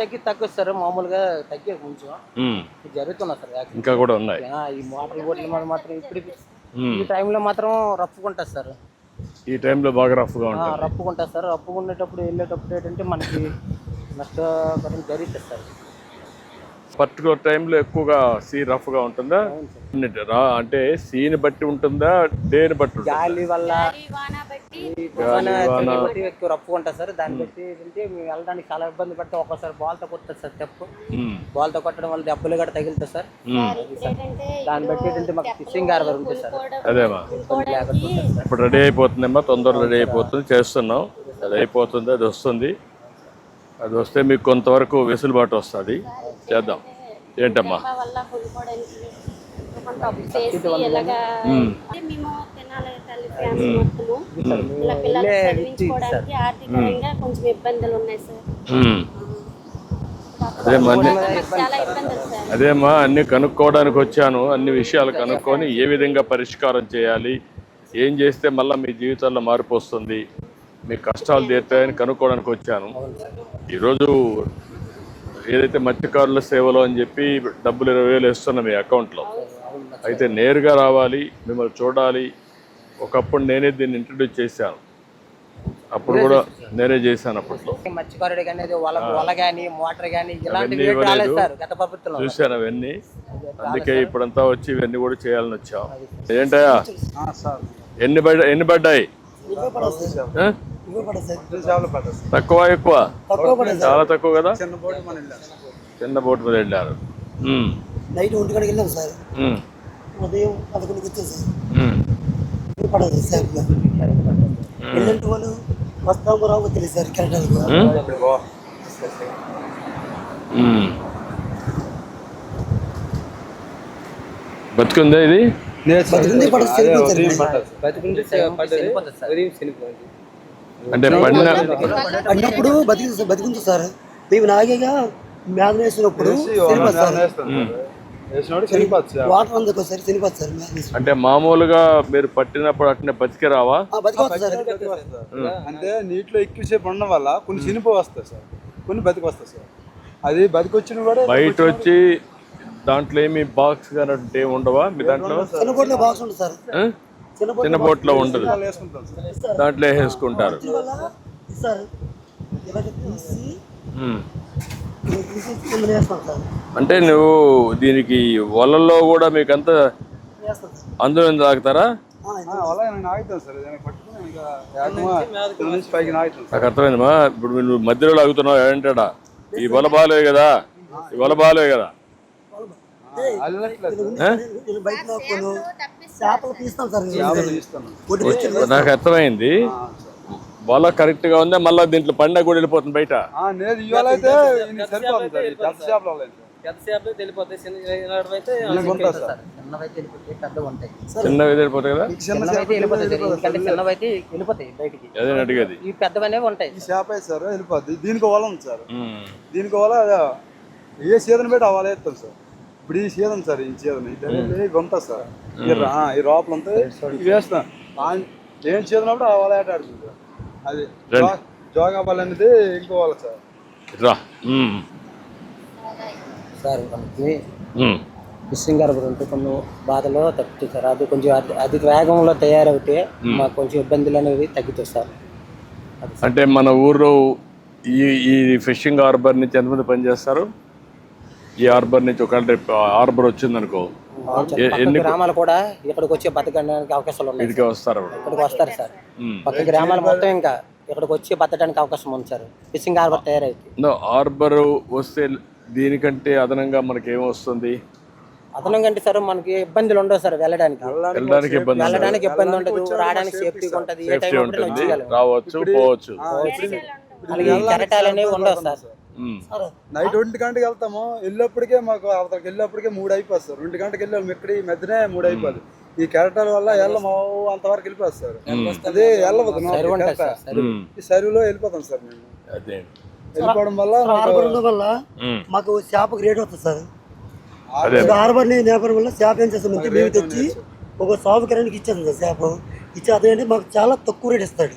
తగ్గి తగ్గదు సార్ మామూలుగా తగ్గే కొంచెం. జరుగుతున్నా సార్. ఇంకా కూడా ఉన్నాయి ఈ మోటార్ బోట్ల మీద మాత్రం ఇప్పుడు. ఈ టైంలో మాత్రం రప్పుకుంటారు సార్ ఈ టైంలో బాగా రఫ్గా ఉంటుంది రప్పుకుంటారు సార్ రప్పుకునేటప్పుడు వెళ్ళేటప్పుడు ఏంటంటే మనకి నష్టపరం జరుగుతుంది సార్ పర్టికులర్ టైంలో ఎక్కువగా సీ రఫ్గా ఉంటుందా? రా అంటే సీని బట్టి ఉంటుందా? డేని బట్టి ఉంటుందా? గాలి వల్ల ఎక్కువ రప్పుకుంటారు సార్. దాన్ని బట్టి ఏంటంటే మేము వెళ్ళడానికి చాలా ఇబ్బంది పడితే ఒక్కోసారి బాల్తో కొట్టదు సార్ తెప్పు. బాల్తో కొట్టడం వల్ల దెబ్బలు కూడా తగులుతాయి సార్. దాన్ని బట్టి ఏంటంటే మాకు ఫిషింగ్ హార్బర్ ఉంటుంది సార్. అదేమా ఉంటుంది ఇప్పుడు రెడీ అయిపోతుందమ్మా. తొందరగా రెడీ అయిపోతుంది. చేస్తున్నాం. అది అయిపోతుంది అది వస్తుంది. అది వస్తే మీకు కొంతవరకు వెసులుబాటు వస్తుంది. చేద్దాం. ఏంటమ్మా? అదేమ్మా అన్ని కనుక్కోవడానికి వచ్చాను. అన్ని విషయాలు కనుక్కొని ఏ విధంగా పరిష్కారం చేయాలి ఏం చేస్తే మళ్ళీ మీ జీవితాల్లో మార్పు వస్తుంది మీ కష్టాలు తీరుతాయని కనుక్కోవడానికి వచ్చాను. ఈరోజు ఏదైతే మత్స్యకారుల సేవలో అని చెప్పి డబ్బులు ఇరవై వేలు వేస్తున్నా మీ అకౌంట్లో అయితే నేరుగా రావాలి మిమ్మల్ని చూడాలి. ఒకప్పుడు నేనే దీన్ని ఇంట్రడ్యూస్ చేశాను. అప్పుడు కూడా నేనే చేశాను అప్పట్లో. మత్స్యకారుడు కానీ వల మోటార్ ఇలాంటివి గత చూశాను అవన్నీ. అందుకే ఇప్పుడంతా వచ్చి ఇవన్నీ కూడా చేయాలని వచ్చాం. ఏంటయ్యా? ఎన్ని పడ్డా ఎన్ని పడ్డాయి? తక్కువ ఎక్కువ? చాలా తక్కువ కదా? చిన్న బోట్ మీద వెళ్ళారు నైట్ ఒంటి గంటకి వెళ్ళాం సార్. ఉమ్, ఉదయం పదకొండుకి వచ్చాం సార్. ఉమ్, ఇప్పుడు పడదు సార్ ఎల్లంటి వాళ్ళు వస్తాము రావు తెలియదు సార్ కెరటాలకు. ఉమ్. బతుకుందా ఇది? బతికింది పడదు చనిపోతుంది చనిపోతుంది సార్ అంటే పడిన అన్నప్పుడు బతికి బతికింది సార్. మేము నాగేగా మేధన వేసినప్పుడు వాటర్ అందుకు సార్ చనిపోతుంది సార్ మేధన వేసి అంటే మామూలుగా మీరు పట్టినప్పుడు అట్నే బతికి రావా అంటే నీటిలో ఎక్కువసేపు ఉండడం వల్ల కొన్ని చినిపో వస్తాయి సార్. కొన్ని బతికి వస్తాయి సార్. అది బతికొచ్చిన కూడా బయట వచ్చి దాంట్లో ఏమి బాక్స్ కానీ ఉండవా మీ దాంట్లో? బాక్స్ ఉంటుంది సార్? చిన్న బోట్ చిన్న బోట్లో సార్. దాంట్లో వేసుకుంటారు. అంటే నువ్వు దీనికి వలల్లో కూడా మీకు అంత అందులో తాగుతారా? నాకు అర్థమైందమ్మా. ఇప్పుడు నువ్వు మధ్యలో లాగుతున్నావు ఏంటాడా ఈ వల బాలే కదా. ఈ వల బాలే కదా. నాకు అర్థమైంది. వల కరెక్ట్గా ఉందా? మళ్ళీ దీంట్లో పండగ కూడా వెళ్ళిపోతుంది బయట. చిన్నవైతే వెళ్ళిపోతాయి కదా? అదే అడిగేది. ఈ ఉంటాయి చేప సార్ వెళ్ళిపోద్ది. దీనికి వల ఉంది సార్. దీనికి వల ఏ సీజన్ పెట్టి అవ్వాలి సార్. ఇప్పుడు ఈ సీజన్ సార్ ఈ సీజన్ ఇవి ఉంటుంది సార్. ఈ రా- ఆ, ఈ లోపల ఉంటాయి ఇవి వేస్తాం. ఆ, ఏం సీజన్ అప్పుడు అవ్వాలి ఆట ఆడుతుంది సార్ అది రండి. జోగా బాల్ అనేది ఇంకో వాళ్ళ సార్. రా. సార్ మనకి ఉంటే కొన్ని బాధలో తగ్గుతుంది సార్. అది కొంచెం అతి అధిక వేగంలో తయారవుతే మాకు కొంచెం ఇబ్బందులు అనేవి తగ్గుతాయి సార్. అంటే మన ఊర్లో ఈ ఈ ఫిషింగ్ హార్బర్ నుంచి ఎంతమంది పనిచేస్తారు? ఈ హార్బర్ నుంచి ఒకవేళ రేపు హార్బర్ వచ్చిందనుకో ఎన్ని గ్రామాలు కూడా ఇక్కడికి వచ్చి బతకడానికి అవకాశాలు ఉన్నాయి ఇదికే వస్తారు అప్పుడు. ఇక్కడికి వస్తారు సార్. పక్క గ్రామాలు మొత్తం ఇంకా ఇక్కడికి వచ్చి బతకడానికి అవకాశం ఉంది సార్. ఫిషింగ్ హార్బర్ తయారైంది. నో, హార్బర్ వస్తే దీనికంటే అదనంగా మనకి ఏం వస్తుంది? అదనం కంటే సార్ మనకి ఇబ్బందులు ఉండవు సార్ వెళ్ళడానికి. వెళ్ళడానికి ఇబ్బంది ఉండదు. వెళ్ళడానికి ఇబ్బంది ఉండదు. రావడానికి సేఫ్టీ ఉంటుంది. రావచ్చు పోవచ్చు. అలాగే కెరటాలు అనేవి ఉండవు సార్. నైట్ ఒంటి గంటకి వెళ్తాము. వెళ్ళేప్పటికే మాకు అవతలకి వెళ్ళేప్పటికే మూడు అయిపోతుంది రెండు గంటకి వెళ్ళాము. ఇక్కడ ఈ మధ్యనే మూడు అయిపోదు ఈ కెరటాల వల్ల వెళ్ళము. అంతవరకు వెళ్ళిపోతారు అదే వెళ్ళవద్దు. ఈ సరువులో వెళ్ళిపోతాం సార్ మేము. వెళ్ళిపోవడం వల్ల మాకు హార్బర్ ఉండడం వల్ల. మాకు చేపకు రేట్ వస్తుంది సార్. హార్బర్ని నేపథ్యం వల్ల చేప ఏం చేస్తామంటే మేము తెచ్చి ఒక సాగు కిరానికి ఇచ్చేస్తాం సార్ చేప. ఇచ్చి అదేంటి మాకు చాలా తక్కువ రేట్ ఇస్తాడు.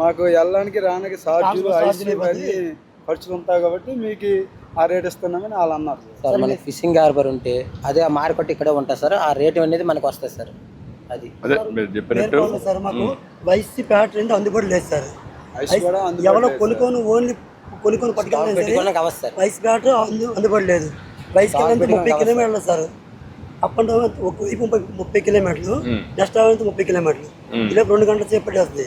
మాకు వెళ్ళడానికి రానికి ఐసీలు ఇవన్నీ ఖర్చులు ఉంటాయి కాబట్టి మీకు ఆ రేట్ ఇస్తున్నామని వాళ్ళు అన్నారు. సార్. మనకి ఫిషింగ్ హార్బర్ ఉంటే అదే ఆ మార్కెట్ ఇక్కడే ఉంటుంది సార్. ఆ రేటు అనేది మనకు వస్తుంది సార్. అది. సార్ మాకు. వైసీ ప్యాట్ రెండు అందుబాటులో లేదు సార్. ఐస్ కూడా అందుబాటులో ఎవరో కొనుక్కొని ఓన్లీ కొనుక్కొని పట్టుకెళ్ళిన సరే వైస్ బ్యాట్ అందు అందుబాటులో లేదు. వెళ్ళాలంటే ముప్పై కిలోమీటర్లు సార్. అప్ అండ్ డౌన్ ముప్పై ముప్పై కిలోమీటర్లు నెక్స్ట్ అవంతా ముప్పై కిలోమీటర్లు. ఇలా రెండు గంటల సేపు పట్టేస్తుంది.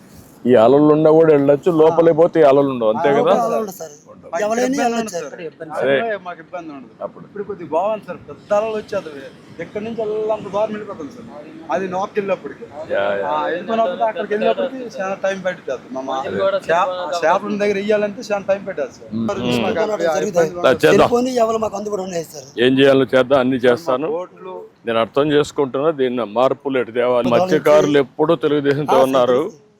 ఈ అలలు ఉన్నా కూడా వెళ్ళొచ్చు లోపలికి పోతే ఈ అలలు ఉండవు అంతే కదా? అదే మాకు ఇబ్బంది ఉండదు. అప్పుడు. ఇప్పుడు కొద్దిగా బాగుంది సార్ పెద్ద అలలు వచ్చేది ఎక్కడి నుంచి వెళ్ళాలంత దూరం వెళ్ళిపోతుంది సార్. అది నోకి వెళ్ళినప్పటికి వెళ్ళిపోయినప్పుడు అక్కడికి వెళ్ళినప్పటికి చాలా టైం పట్టుతుంది మా చేపల దగ్గర ఇయ్యాలంటే చాలా టైం పెట్టాలి సార్. ఏం చేయాలో చేద్దాం అన్ని చేస్తాను. నేను అర్థం చేసుకుంటున్నా దీన్ని మార్పులు ఎటు తేవాలి మత్స్యకారులు ఎప్పుడూ తెలుగుదేశంతో ఉన్నారు.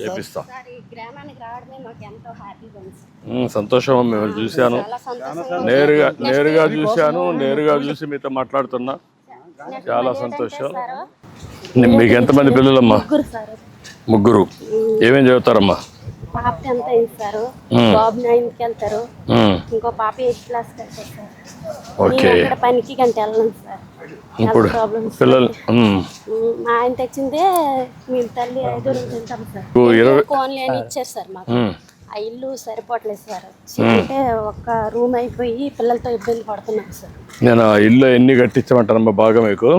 చేపిస్తాం. సంతోషం మిమ్మల్ని చూశాను. నేరుగా నేరుగా చూశాను నేరుగా చూసి మీతో మాట్లాడుతున్నా. చాలా సంతోషం. మీకు ఎంతమంది పిల్లలమ్మా? ముగ్గురు సార్. ముగ్గురు. ఏమేం చదువుతారమ్మా? పాప టెన్త్ అయింది సార్? బాబు నైన్కి వెళ్తారు. ఉమ్, ఇంకో పాప ఎయిత్ వెళ్తారు సార్. నేను అక్కడ పనికి గంట వెళ్ళను సార్. ఇప్పుడు పిల్లలు మా ఆయన తెచ్చిందే మీ తల్లి ఐదు తింటాం సార్. కోన్లీ అని ఇచ్చారు సార్ మాకు. ఆ ఇల్లు సరిపోవట్లేదు సార్. అంటే ఒక్క రూమ్ అయిపోయి పిల్లలతో ఇబ్బంది పడుతున్నాం సార్. నేను ఆ ఇల్లు ఎన్ని కట్టించమంటానమ్మా బాగా మీకు?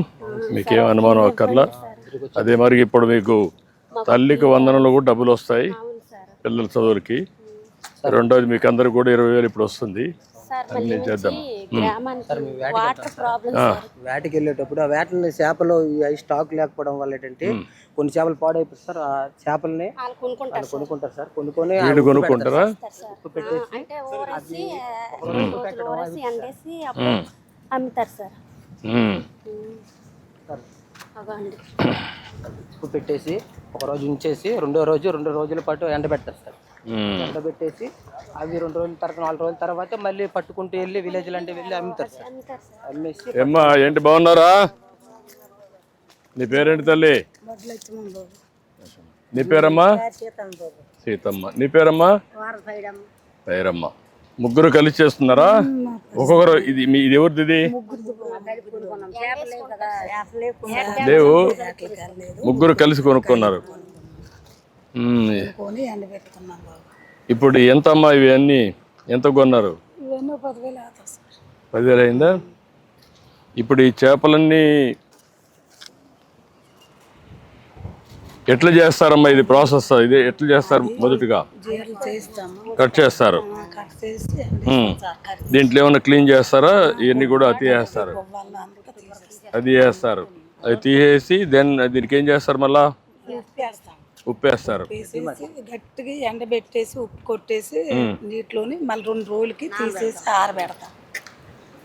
మీకేం అనుమానం అక్కర్లా? అదే మరి ఇప్పుడు మీకు తల్లికి వందనలు కూడా డబ్బులు వస్తాయి. పిల్లల చదువులకి. రెండోది మీకు అందరికి కూడా ఇరవై వేలు ఇప్పుడు వస్తుంది. ప్రాబ్లమ్ సార్ వేటకి వెళ్ళేటప్పుడు ఆ వేటని చేపలు ఈ స్టాక్ లేకపోవడం వల్ల ఏంటంటే కొన్ని చేపలు పాడైపోతాయి సార్ ఆ చేపల్ని వాళ్ళు కొనుక్కుంటారు సార్. కొనుక్కుంటారు సార్. కొనుక్కొని ఆ వీడు కొనుక్కుంటారా? అమ్ముతారు సార్ ఉప్పు పెట్టేసి ఒక రోజు ఉంచేసి రెండో రోజు రెండు రోజుల పాటు ఉమ్. ఎండబెట్టేసి అవి రెండు రోజుల తర్వాత నాలుగు రోజుల తర్వాత మళ్ళీ పట్టుకుంటూ వెళ్ళి విలేజ్ లాంటి వెళ్ళి అమ్ముతారు సార్. అమ్మేసి ఏమ్మా ఏంటి బాగున్నారా? నీ పేరేంటి తల్లి? నీ పేరమ్మా? సీతమ్మ నీ పేరమ్మా? పేరమ్మ ముగ్గురు కలిసి చేస్తున్నారా? ఒక్కొక్కరు ఇది మీ ఇది ఎవరిది ఇది? లేవు. ముగ్గురు కలిసి కొనుక్కున్నారు. ఇప్పుడు ఎంత అమ్మా ఇవి అన్ని ఎంత కొన్నారు పదివేలు అయిందా? ఇప్పుడు ఈ చేపలన్నీ ఎట్లా చేస్తారమ్మా ఇది ప్రాసెస్? ఇది ఎట్లా చేస్తారు మొదటిగా? కట్ చేస్తారు. దీంట్లో ఏమైనా క్లీన్ చేస్తారా? ఇవన్నీ కూడా అతి వేస్తారు అది వేస్తారు అది తీసేసి దెన్ దీనికి ఏం చేస్తారు మళ్ళా? ఉప్పు వేస్తారు వేసేసి గట్టిగా ఎండబెట్టేసి ఉప్పు కొట్టేసి నీటిలోని మళ్ళీ రెండు రోజులకి తీసేసి ఆరబెడతాం.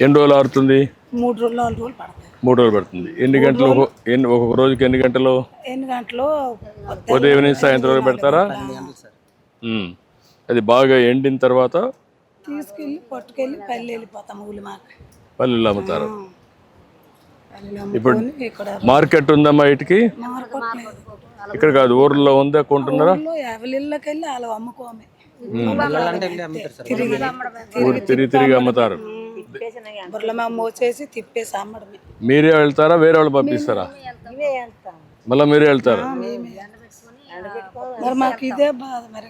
ఎన్ని రోజులు ఆరుతుంది? మూడు రోజులు నాలుగు రోజులు పడతాయి. మూడు రోజులు పడుతుంది. ఎన్ని గంటలు ఎన్ని ఒక్కొక్క రోజుకి ఎన్ని గంటలు? ఎన్ని గంటలు? ఉదయం నుంచి సాయంత్రం వరకు పెడతారా? ఉమ్. అది బాగా ఎండిన తర్వాత తీసుకెళ్ళి పట్టుకెళ్ళి పల్లె వెళ్ళిపోతాం ఊలి మాకు. పల్లెల్లో అమ్ముతారు. పల్లెలు అమ్ముకొని ఇక్కడ మార్కెట్ ఉందమ్మా ఇటుకి? ఇక్కడ కాదు ఊర్లో ఉందా కొంటున్నారా? ఊళ్ళో ఎవరిళ్ళకి వెళ్ళి వాళ్ళు అమ్ముకోమే సార్. ఊరు తిరిగి తిరిగి అమ్ముతారు. బుర్రల మేము మోసేసి తిప్పేసి అమ్మడమే. మీరే వెళ్తారా వేరే వాళ్ళు పంపిస్తారా? మళ్ళీ మీరే వెళ్తారు? మరి మాకు ఇదే బాధ మరి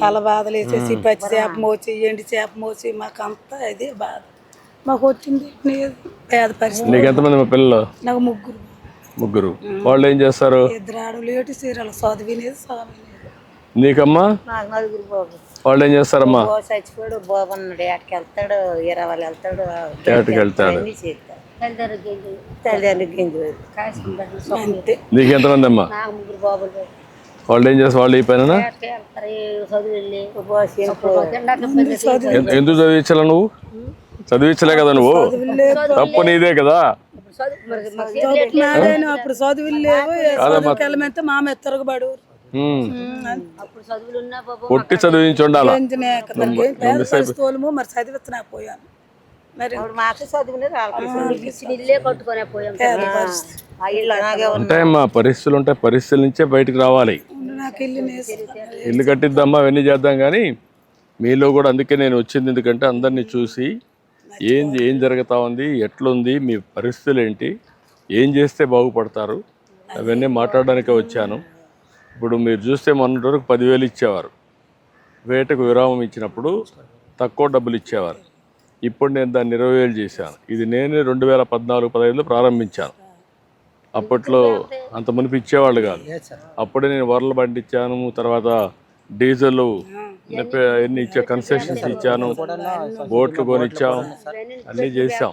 తల బాధలు వేసేసి పచ్చి చేప మోచి ఎండి చేప మోచి మాకు అంతా ఇదే బాధ. మాకు వచ్చింది. పేద పరిస్థితి. నీకు ఎంతమంది మా పిల్లలు? నాకు ముగ్గురు. ముగ్గురు. వాళ్ళు ఏం చేస్తారు? ఇద్దరు ఆడలు ఏటి సీరియల్ చదివినేది చదివినేది నీకమ్మా? నాకు నలుగురు బాబు వాళ్ళు ఏం చేస్తారమ్మా? చచ్చిపోయాడు ఏటకి వెళ్తాడు ఇరవై వెళ్తాడు ఏటకి వెళ్తాడు. నీకు ఎంతమంది అమ్మా? నాకు ముగ్గురు బాబులు. వాళ్ళు ఏం చేస్తారు? వాళ్ళు ఈ పైన చదువు ఎందుకు చదివించాలా నువ్వు? చదివించలే కదా నువ్వు? తప్పు నీదే కదా? అప్పుడు చదువులు లేవు. వెళ్ళమంటే మామ ఎత్తరగబడు ఉమ్. అప్పుడు చదువులు ఉన్నా బాబు కొట్టి చదివించి ఉండాలా మరి చదివిస్తున్నా పోయాను. మరి మాకు కట్టుకొని పోయాం పరిస్థితులు ఉంటాయి పరిస్థితుల నుంచే బయటికి రావాలి. నాకు ఇల్లు నేసి ఇల్లు కట్టిద్దామా అవన్నీ చేద్దాం కానీ మీలో కూడా అందుకే నేను వచ్చింది. ఎందుకంటే అందరినీ చూసి ఏం ఏం జరుగుతా ఉంది ఎట్లుంది మీ పరిస్థితులు ఏంటి ఏం చేస్తే బాగుపడతారు అవన్నీ మాట్లాడడానికే వచ్చాను. ఇప్పుడు మీరు చూస్తే మొన్నటి వరకు పదివేలు ఇచ్చేవారు. వేటకు విరామం ఇచ్చినప్పుడు తక్కువ డబ్బులు ఇచ్చేవారు. ఇప్పుడు నేను దాన్ని ఇరవై వేలు చేశాను. ఇది నేను రెండు వేల పద్నాలుగు పదహైదులో ప్రారంభించాను. అప్పట్లో అంత మునిపి ఇచ్చేవాళ్ళు కాదు. అప్పుడే నేను వరలు పండించాను తర్వాత డీజిల్ ఎన్ని ఇచ్చా కన్సెషన్స్ ఇచ్చాను బోట్లు కొనిచ్చాం అన్నీ చేసాం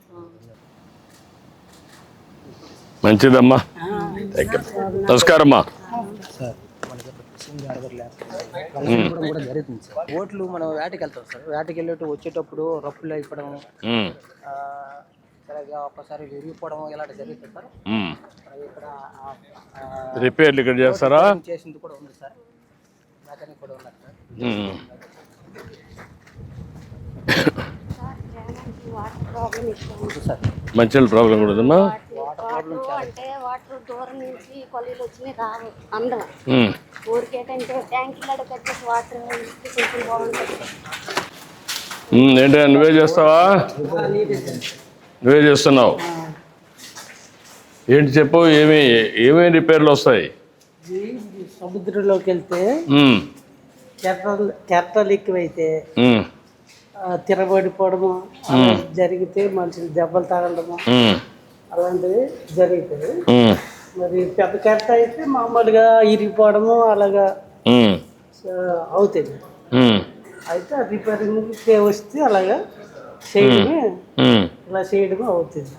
మంచిదమ్మా. థ్యాంక్ యూ నమస్కారం అమ్మా ఇవ్వడం కూడా జరుగుతుంది సార్. ఓట్లు మనం వేటకి వెళ్తాం సార్. వేటకి వెళ్ళేటప్పుడు వచ్చేటప్పుడు రప్పులు అయిపోవడం ఒక్కసారి విరిగిపోవడం ఇలాంటి జరుగుతుంది సార్. ఇక్కడ రిపేర్లు ఇక్కడ చేస్తారా? చేసింది కూడా ఉంది సార్. మెకానిక్ కూడా ఉన్నారు సార్. వాటర్ ప్రాబ్లం కూడా ఉందమ్మా? అంటే వాటర్ దూరం నుంచి కొలీలు వచ్చినాయి రావు అందరం. ఊరికేటంటే ట్యాంకీలో కట్టేసి వాటర్ కొంచెం బాగుంటుంది ఏంటి నువ్వే చేస్తావా? నువ్వే చేస్తున్నావు. ఏంటి చెప్పు ఏమి ఏమేమి రిపేర్లు వస్తాయి? సముద్రంలోకి వెళ్తే కెరటాలు కెరటాలు ఎక్కువైతే అలా జరిగితే మనుషులు దెబ్బలు తగలడము అలాంటివి జరుగుతాయి ఉమ్, మరి పెద్ద కెరట అయితే మామూలుగా ఇరిగిపోవడము అలాగా అవుతుంది. అయితే రిపేరింగ్ వస్తే అలాగా చేయడమే ఇలా చేయడమే అవుతుంది.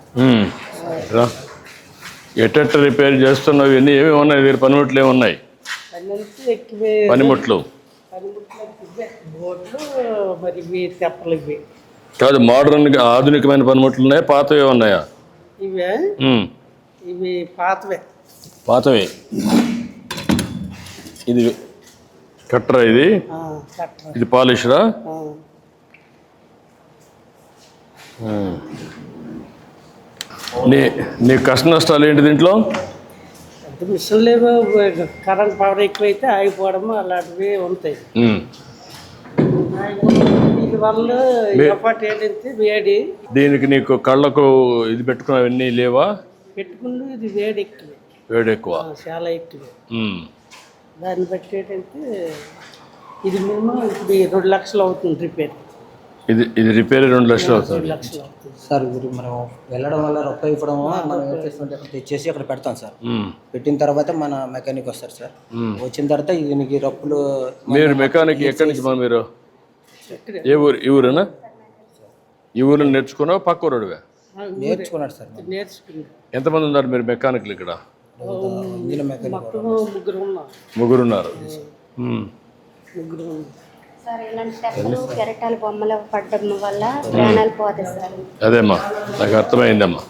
ఎట్టెట్ట రిపేర్ చేస్తున్నావు ఇవన్నీ ఏమి ఉన్నాయి పనిముట్లు ఏమి ఉన్నాయి పనిముట్లు. మరి ఇవి కాదు మోడర్న్ ఆధునికమైన పనిముట్లు ఉన్నాయా? పాతవి ఉన్నాయా? ఇవే? ఇవి పాతవే. పాతవి. ఇది కట్టరా ఇది? ఇది పాలిష్రా. నీ నీ కష్ట నష్టాలు ఏంటి దీంట్లో? మిషన్లు ఏవో కరెంట్ పవర్ ఎక్కువైతే ఆగిపోవడం అలాంటివి ఉంటాయి. వేడి. దీనికి నీకు కళ్ళకు ఇది పెట్టుకున్నవన్నీ లేవా? పెట్టుకుని ఇది వేడి ఎక్కువ. వేడి ఎక్కువ. చాలా ఎక్కువ. దాన్ని బట్టి ఏంటంటే ఇది మేము ఇప్పుడు రెండు లక్షలు అవుతుంది రిపేర్. ఇది ఇది రిపేర్ రెండు లక్షలు అవుతుంది. సార్ ఇప్పుడు మనం వెళ్ళడం వల్ల రొక్క ఇవ్వడం మనం ఏం చేస్తుంటే అక్కడ తెచ్చేసి అక్కడ పెడతాం సార్. పెట్టిన తర్వాత మన మెకానిక్ వస్తారు సార్. వచ్చిన తర్వాత దీనికి రొప్పులు మీరు మెకానిక్ ఎక్కడి నుంచి మా మీరు? ఏ ఊరు ఈ ఊరేనా? ఈ ఊరిలో నేర్చుకున్నావు పక్క ఊరుడివే? నేర్చుకున్నాడు సార్ ఎంతమంది ఉన్నారు మీరు మెకానిక్లు ఇక్కడ? మొత్తం ముగ్గురు అదేమ్మా నాకు అర్థమైందమ్మా.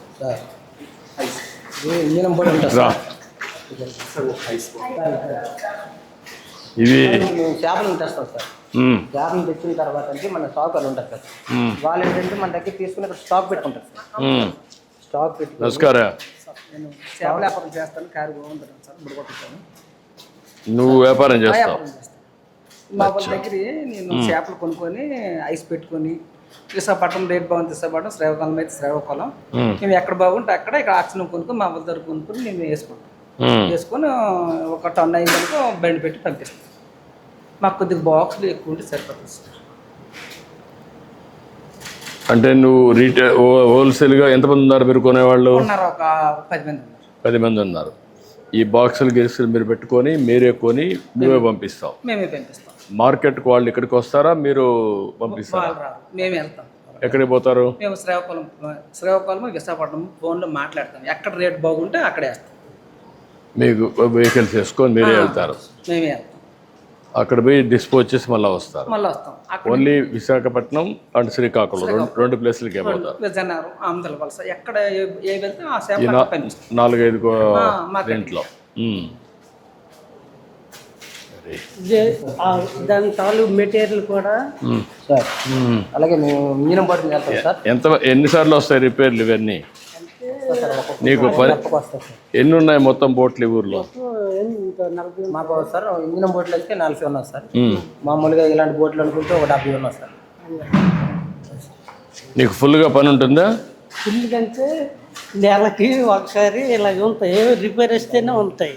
సార్ ఇది చేపలను తెస్తాం సార్. చేపలను తెచ్చిన తర్వాత అంటే మన స్టాక్ అని ఉంటుంది సార్ వాళ్ళు ఏంటంటే మన దగ్గర తీసుకుని ఇక్కడ స్టాక్ పెట్టుకుంటారు సార్. స్టాక్ పెట్టి నమస్కారం. నేను చేపల వ్యాపారం చేస్తాను కారు బాగుంటాను సార్ బుడగొట్టుతాను. నువ్వు వ్యాపారం చేస్తావు. మా వాళ్ళ దగ్గర నేను చేపలు కొనుక్కొని ఐస్ పెట్టుకొని విశాఖపట్నం రేట్ బాగుంది విశాఖపట్నం శ్రీకాకుళం అయితే శ్రీకాకుళం మేము. ఎక్కడ బాగుంటే అక్కడ ఇక్కడ ఆక్సిజన్ కొనుక్కొని మా వాళ్ళ దగ్గర కొనుక్కొని మేము వేసుకుంటాం. వేసుకొని ఒక టన్ అయిందనుకో బండి పెట్టి పంపిస్తాం. మాకు కొద్దిగా బాక్సులు ఎక్కువ ఉంటే సరిపోతుంది సార్. అంటే నువ్వు రీటైల్ హోల్సేల్గా ఎంతమంది ఉన్నారు మీరు కొనేవాళ్ళు? ఉన్నారు ఒక పది మంది ఉన్నారు. పది మంది ఉన్నారు. ఈ బాక్సులు గిరిసులు మీరు పెట్టుకొని మీరే కొని మేమే పంపిస్తాం. మేమే పంపిస్తాం. మార్కెట్కి వాళ్ళు ఇక్కడికి వస్తారా? మీరు పంపిస్తారా? మేమే వెళ్తాం. ఎక్కడికి పోతారు? మేము శ్రీకాకుళం శ్రీకాకుళం విశాఖపట్నం ఫోన్లో మాట్లాడతాం. ఎక్కడ రేట్ బాగుంటే అక్కడే వేస్తాం. మీకు వెహికల్స్ వేసుకొని మీరే వెళ్తారు. మేమే వెళ్తాం. అక్కడ పోయి డిస్పోజ్ చేసి మళ్ళీ వస్తారు. మళ్ళీ వస్తాం. Only Visakhapatnam and Srikakulam. రెండు రెండు ప్లేసులకే పోతారు. విజయనగరం వలస. ఎక్కడ ఏ- వెళ్తే ఆ నాలుగైదు కో- ఆ, మార్కెట్. దీంట్లో ఉమ్. దాని తాలూ మెటీరియల్ కూడా. సార్. అలాగే మేము ఇంజిన్ బోర్డు మీద వెళ్తాం సార్? ఎంత ఎన్నిసార్లు వస్తాయి రిపేర్లు ఇవన్నీ? నీకు పని ఎన్ని ఉన్నాయి మొత్తం బోట్లు ఈ ఊర్లో? మాకు సార్ ఇంజిన్ బోట్లు అయితే నలభై ఉన్నాయి సార్. మామూలుగా ఇలాంటి బోట్లు అనుకుంటే ఒక డెబ్బై ఉన్నాయి సార్. నీకు ఫుల్గా పని ఉంటుందా? ఎందుకంటే నెలకి ఒకసారి ఇలాగ ఉంటాయి. రిపేర్ వస్తేనే ఉంటాయి.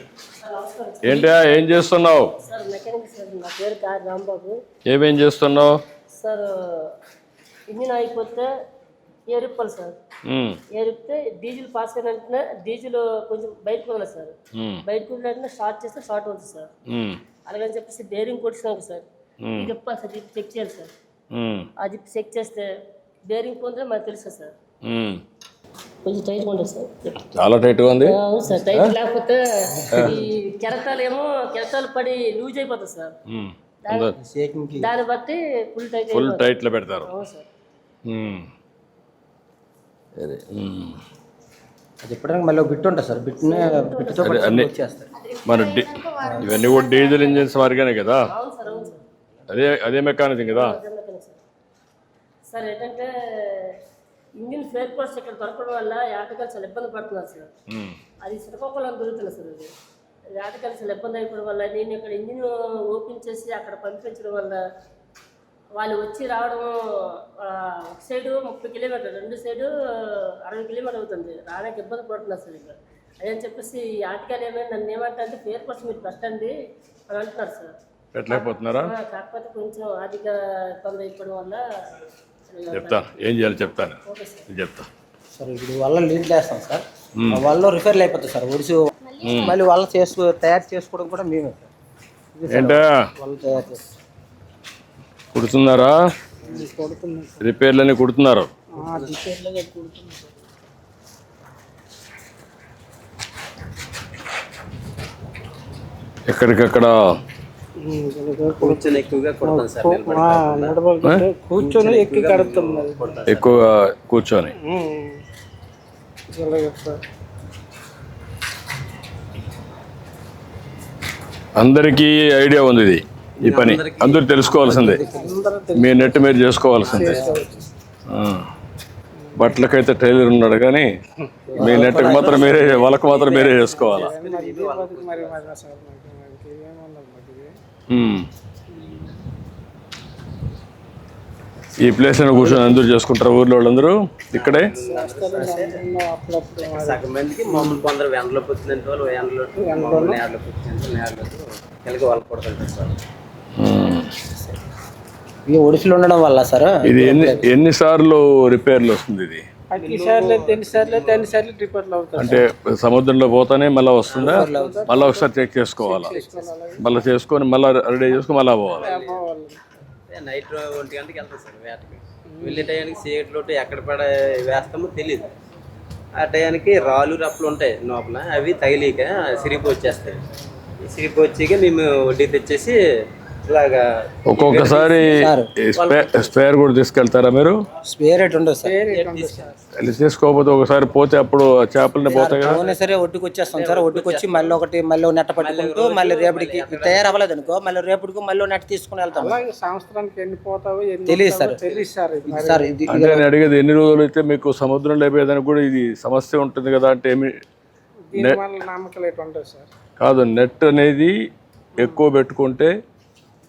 ఏంటా ఏం చేస్తున్నావు? సార్ మెకానిక్ సార్ నా పేరు కార్ రాంబాబు. ఏమేం చేస్తున్నావు? సార్ ఇంజిన్ అయిపోతే ఏరిప్పాలి సార్. ఉమ్. ఏరిపితే డీజిల్ పాస్ అయిన వెంటనే డీజిల్ కొంచెం బయటకు వదలదు సార్. బయటకు వెంటనే స్టార్ట్ చేస్తే స్టార్ట్ అవుతుంది సార్. అలాగని చెప్పేసి బేరింగ్ కొట్టినాక సార్. చెప్పాలి సార్ చెక్ చేయాలి సార్. జిప్ చెక్ చేస్తే బేరింగ్ పొందితే మనకు తెలుసు సార్. కొంచెం టైట్గా ఉంటుంది సార్. చాలా టైట్గా ఉంది? అవును సార్ టైట్ లేకపోతే ఈ కెరటాలు ఏమో కెరటాలు పడి లూజ్ అయిపోతుంది సార్. దాన్ని బట్టి ఫుల్ టైట్ ఫుల్ టైట్లో పెడతారు. అవును సార్. ఉమ్. అది చెప్పడానికి మళ్ళీ ఒక బిట్ ఉంటుంది సార్. బిట్ని బిట్తో అదే మన ఇవన్నీ కూడా డీజిల్ ఇంజిన్స్ వారిగానే కదా? అదే అదే మెకానిజం కదా? అదే సార్ ఏంటంటే ఇంజిన్ ఫేర్ పార్ట్స్ ఇక్కడ దొరకడం వల్ల ఆటగాళ్ళు చాలా ఇబ్బంది పడుతున్నారు సార్. అది శ్రీకాకుళం దొరుకుతుంది సార్ అది ఆటగాళ్ళు చాలా ఇబ్బంది అయిపోవడం వల్ల నేను ఇక్కడ ఇంజిన్ ఓపెన్ చేసి అక్కడ పంపించడం వల్ల వాళ్ళు వచ్చి రావడం ఒక సైడు ముప్పై కిలోమీటర్ రెండు సైడు అరవై కిలోమీటర్ అవుతుంది. రావడానికి ఇబ్బంది పడుతున్నారు సార్ ఇక్కడ అదని చెప్పేసి ఈ ఆటగాళ్ళు ఏమైనా నన్ను ఏమంటారంటే ఫేర్ పార్ట్స్ మీరు పెట్టండి అని అంటున్నారు సార్. కాకపోతే కొంచెం ఆర్థిక ఇబ్బంది అయిపోవడం వల్ల చెప్తాను. ఏం చేయాలి చెప్తాను. నేను చెప్తా. సార్ ఇప్పుడు వల్ల లీడ్ వేస్తాం సార్. ఆ వల్ల రిపేర్లు అయిపోతుంది సార్. ఒడిసి మళ్ళీ వల్ల చేసుకో తయారు చేసుకోవడం కూడా మేమే ఏంటా? వల్ల తయారు చేస్తాం కుడుతున్నారా? రిపేర్లన్నీ కుడుతున్నారు. ఎక్కడికక్కడ? కూర్చొని ఎక్కువగా కొడతాం సార్ కూర్చొని ఎక్కి కడుతాం ఎక్కువగా కూర్చొని. అందరికీ ఐడియా ఉంది ఇది ఈ పని. అందరూ తెలుసుకోవాల్సిందే. మీ నెట్ మీరు చేసుకోవాల్సిందే. బట్టలకైతే టైలర్ ఉన్నాడు కానీ మీ నెట్కి మాత్రం మీరే వాళ్ళకు మాత్రం మీరే చేసుకోవాలా. ఈ ప్లేస్లో కూర్చొని అందరూ చేసుకుంటారు ఊర్లో వాళ్ళందరూ? ఇక్కడే? సగం మందికి మామూలు కొందరు వెండలో పుట్టినంత వాళ్ళు వెండలో మామూలు నేడలో పుట్టినంత నేడలో కలిగి వాళ్ళు. ఈ ఒడిసిలు ఉండడం వల్ల సార్? ఇది ఎన్ని ఎన్నిసార్లు రిపేర్లు వస్తుంది ఇది? అంటే సముద్రంలో పోతానే మళ్ళీ వస్తుందా? మళ్ళీ ఒకసారి చెక్ చేసుకోవాలా? మళ్ళీ చేసుకొని మళ్ళీ రెడీ చేసుకొని మళ్ళీ పోవాలి. నైట్ ఒంటి గంటకి వెళ్తాం సార్ వేటకి. వెళ్ళే టయానికి చీకట్లో ఎక్కడ పడ వేస్తామో తెలియదు ఆ టయానికి రాళ్ళు రప్పులు ఉంటాయి లోపల అవి తగిలిక సిరిపి వచ్చేస్తాయి సిరిపి వచ్చాక మేము వడ్డీ తెచ్చేసి ఒక్కొక్కసారి స్పే- స్పేర్ కూడా తీసుకెళ్తారా మీరు? స్పేర్ రేట్ ఉండదు సార్. తీసుకోకపోతే ఒకసారి పోతే అప్పుడు చేపలని పోతాయి కదా? సరే ఒడ్డుకు వచ్చేస్తాం సార్. ఒడ్డుకు వచ్చి మళ్ళీ ఒకటి మళ్ళీ నెట్ట పట్టుకుంటూ మళ్ళీ రేపటికి తయారవ్వలేదు అనుకో మళ్ళీ రేపటికి మళ్ళీ నెట్ తీసుకుని వెళ్తాం. సంవత్సరానికి ఎన్ని పోతావో ఎన్ని తెలియదు సార్. తెలియదు సార్ ఇది. నేను అడిగేది ఎన్ని రోజులు అయితే మీకు సముద్రంలో అయిపోయేదానికి కూడా ఇది సమస్య ఉంటుంది కదా అంటే ఏమి ఎటు కాదు నెట్ అనేది ఎక్కువ పెట్టుకుంటే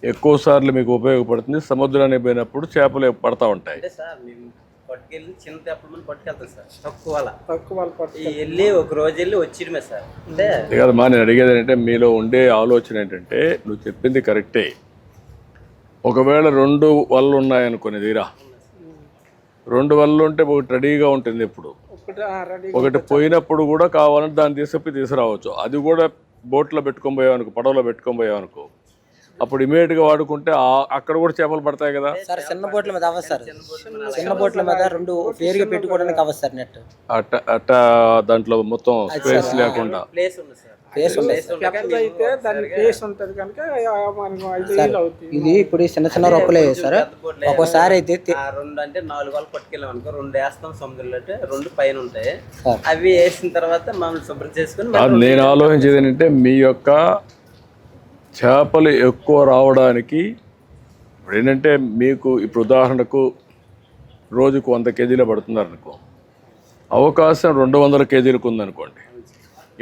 ఎక్కువ సార్లు మీకు ఉపయోగపడుతుంది. సముద్రానికి పోయినప్పుడు చేపలు పడతా ఉంటాయి. పట్టుకెళ్ళి చిన్న తెప్పల పట్టుకెళ్తాం సార్. తక్కువ అలా తక్కువ వాళ్ళు ఒక రోజు వెళ్ళి వచ్చిడమే సార్. అంటే కాదమ్మా నేను అడిగేది ఏంటంటే మీలో ఉండే ఆలోచన ఏంటంటే నువ్వు చెప్పింది కరెక్టే. ఒకవేళ రెండు వల్లు ఉన్నాయనుకునే తీరా రెండు వల్లు ఉంటే ఒకటి రెడీగా ఉంటుంది ఎప్పుడు. ఒకటి రెడీ ఒకటి పోయినప్పుడు కూడా కావాలంటే దాన్ని తీసుకుపోయి తీసుకురావచ్చు. అది కూడా బోట్లో పెట్టుకొని పోయావనుకో పడవలో పెట్టుకొని పోయావనుకో. అప్పుడు immediate గా వాడుకుంటే అక్కడ కూడా చేపలు పడతాయి కదా? సార్ చిన్న బోట్ల మీద అవ్వదు సార్. చిన్న బోట్ల మీద రెండు పేరుగా పెట్టుకోవడానికి అవ్వదు సార్ నెట్. అట్ట అట్ట దాంట్లో మొత్తం స్పేస్ లేకుండా. ప్లేస్ ఉంది సార్. ప్లేస్ ఉంది. అయితే దాని ఫేస్ ఉంటుంది కనుక ఆ, మనకు ఐదు వేలు అవుతుంది. ఇది ఇప్పుడు చిన్న చిన్న రొక్కలే సార్. ఒక్కోసారి అయితే రెండు అంటే నాలుగు వాళ్ళు పట్టుకెళ్ళాం అనుకో రెండు వేస్తాం సముద్రంలో అంటే రెండు పైన ఉంటాయి. అవి వేసిన తర్వాత మమ్మల్ని శుభ్రం చేసుకుని నేను ఆలోచించేది ఏంటంటే మీ యొక్క చేపలు ఎక్కువ రావడానికి ఇప్పుడు ఏంటంటే మీకు ఇప్పుడు ఉదాహరణకు రోజుకు వంద కేజీలు పడుతున్నారు అనుకో అవకాశం రెండు వందల కేజీలకు ఉందనుకోండి.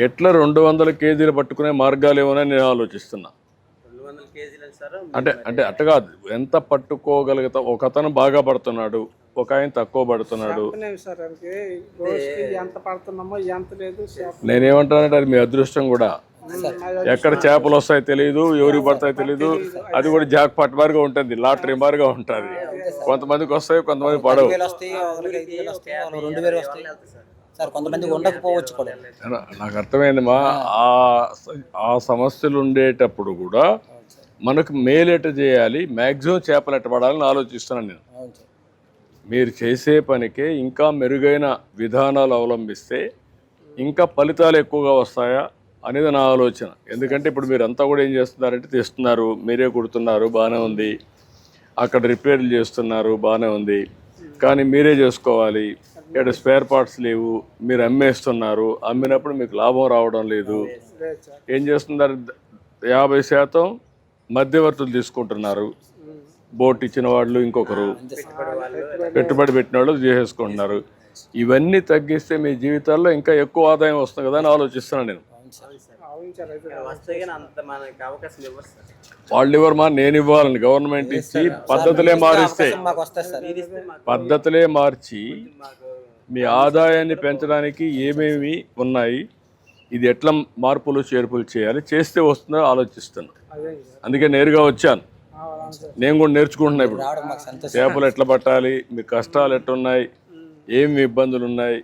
ఎట్లా రెండు వందల కేజీలు పట్టుకునే మార్గాలు ఏమోనని నేను ఆలోచిస్తున్నా. అంటే అంటే అట్ట కాదు. ఎంత పట్టుకోగలుగుతాం ఒక అతను బాగా పడుతున్నాడు ఒక ఆయన తక్కువ పడుతున్నాడు. చెప్పలేము సార్ దానికి రోజుకి ఎంత పడుతున్నామో ఎంత లేదు చేప- నేనేమంటానంటే అది మీ అదృష్టం కూడా. ఎక్కడ చేపలు వస్తాయో తెలియదు ఎవరికి పడతాయో తెలియదు అది కూడా జాక్ పాట్ మారిగా ఉంటుంది లాటరీ మారిగా ఉంటుంది. కొంతమందికి వస్తాయి కొంతమంది పడవు నాకు అర్థమైందమ్మా ఆ ఆ సమస్యలు ఉండేటప్పుడు కూడా మనకు మేలేట చేయాలి మ్యాక్సిమం చేపలు ఎట్ట పడాలని ఆలోచిస్తున్నాను నేను. మీరు చేసే పనికే ఇంకా మెరుగైన విధానాలు అవలంబిస్తే ఇంకా ఫలితాలు ఎక్కువగా వస్తాయా? అనేది నా ఆలోచన. ఎందుకంటే ఇప్పుడు మీరు అంతా కూడా ఏం చేస్తున్నారంటే తెస్తున్నారు మీరే కుడుతున్నారు బాగానే ఉంది. అక్కడ రిపేర్లు చేస్తున్నారు బాగానే ఉంది. కానీ మీరే చేసుకోవాలి. ఇక్కడ స్పేర్ పార్ట్స్ లేవు మీరు అమ్మేస్తున్నారు. అమ్మినప్పుడు మీకు లాభం రావడం లేదు. ఏం చేస్తున్నారు? యాభై శాతం మధ్యవర్తులు తీసుకుంటున్నారు. బోట్ ఇచ్చిన వాళ్ళు ఇంకొకరు. పెట్టుబడి పెట్టిన వాళ్ళు చేసేసుకుంటున్నారు. ఇవన్నీ తగ్గిస్తే మీ జీవితాల్లో ఇంకా ఎక్కువ ఆదాయం వస్తుంది కదా అని ఆలోచిస్తున్నాను నేను. వాళ్ళు ఇవ్వరు మా నేను ఇవ్వాలని గవర్నమెంట్ ఇచ్చి పద్ధతులే మారిస్తే పద్ధతులే మార్చి మీ ఆదాయాన్ని పెంచడానికి ఏమేమి ఉన్నాయి ఇది ఎట్లా మార్పులు చేర్పులు చేయాలి చేస్తే వస్తుందో ఆలోచిస్తాను అందుకే నేరుగా వచ్చాను. నేను కూడా నేర్చుకుంటున్నా ఇప్పుడు. చేపలు ఎట్లా పట్టాలి మీ కష్టాలు ఎట్లున్నాయి ఏమి ఇబ్బందులు ఉన్నాయి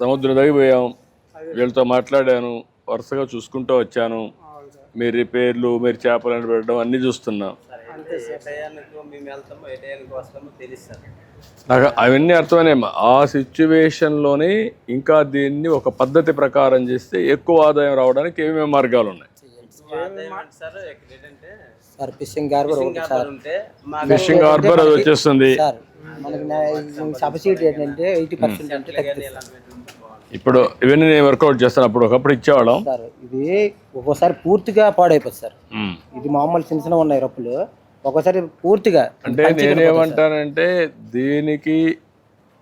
సముద్రం దగ్గర వీళ్ళతో మాట్లాడాను వరుసగా చూసుకుంటూ వచ్చాను. మీ రిపేర్లు మీరు చేపలు పెట్టడం అన్నీ చూస్తున్నా. నాకు అవన్నీ అర్థమైనాయమ్మా ఆ సిచ్యువేషన్లోనే ఇంకా దీన్ని ఒక పద్ధతి ప్రకారం చేస్తే ఎక్కువ ఆదాయం రావడానికి ఏమేమి మార్గాలు ఉన్నాయి? ఫిషింగ్ హార్బర్ వచ్చేస్తుంది. సార్ మనకి సబ్సిడీ ఏంటంటే ఎయిటీ పర్సెంట్ అంటే తగ్గిస్తుంది ఇలాంటివి ఉంటే బాగుంటుంది. ఇప్పుడు ఇవన్నీ నేను వర్కౌట్ చేస్తాను. అప్పుడు ఒకప్పుడు ఇచ్చేవాళ్ళం. సార్ ఇది ఒక్కోసారి పూర్తిగా పాడైపోతుంది సార్. ఇది మామూలు చిన్న చిన్న ఉన్నాయి రప్పులు. ఒక్కోసారి పూర్తిగా అంటే నేనేమంటానంటే దీనికి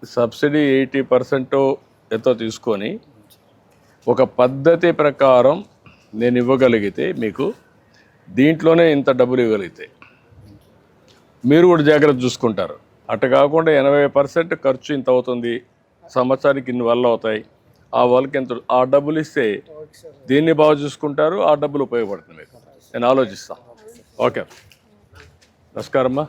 సబ్సిడీ ఎయిటీ పర్సెంట్ ఎంతో తీసుకొని ఒక పద్ధతి ప్రకారం నేను ఇవ్వగలిగితే మీకు దీంట్లోనే ఇంత డబ్బులు ఇవ్వగలిగితే మీరు కూడా జాగ్రత్త చూసుకుంటారు. అటు కాకుండా ఎనభై పర్సెంట్ ఖర్చు ఇంత అవుతుంది. సంవత్సరానికి ఇన్ని వల్ల అవుతాయి. ఆ వాళ్ళకి ఎంత ఆ డబ్బులు ఇస్తే దీన్ని బాగా చూసుకుంటారు ఆ డబ్బులు ఉపయోగపడుతుంది మీకు నేను ఆలోచిస్తాను ఓకే. నమస్కారమ్మా.